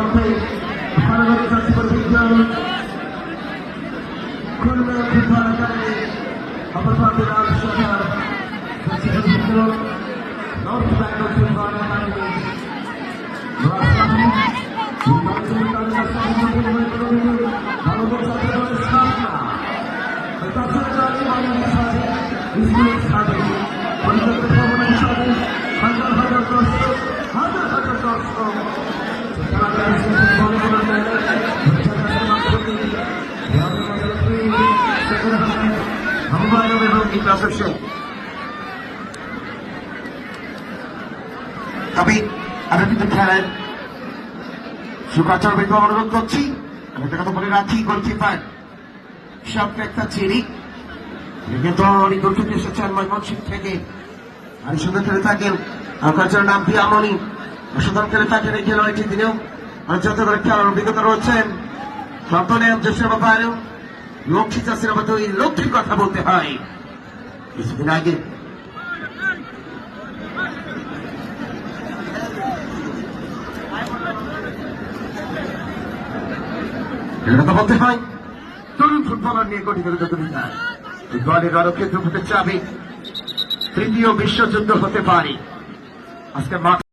মধ্যে ভারতের কাছে পরিবিজ্ঞান খুলনা ফুটবল একাডেমি অপরপাতে রাজ সরকার সচিব north Bengal football academy Humayun এবং ইতিহাসের শেখ তবে আমি কিন্তু খেলেন সুকাচার বিদ্যা অনুরোধ করছি। আমি একটা কথা বলে রাখি, গোলকিপার সব একটা চিনি। কিন্তু উনি গোলকিপার এসেছেন ময়মনসিং থেকে। আর সুন্দর খেলে থাকেন। আকাশের নাম পিয়ামনি অসাধারণ খেলে থাকেন এই খেলোয়াড়টি। দিনেও যত করে খেলার অভিজ্ঞতা রয়েছেন। সন্তানে জসের ব্যাপারেও লক্ষ্মী চাষের মতো এই লক্ষ্মীর কথা বলতে হয়। কিছুদিন আগে বলতে হয়, তরুণ ফুটবলার নিয়ে গঠিত দুনিয়া এই দলের আরও ক্ষেত্র হতে চাবে, তৃতীয় বিশ্বযুদ্ধ হতে পারে। আজকে মাঠ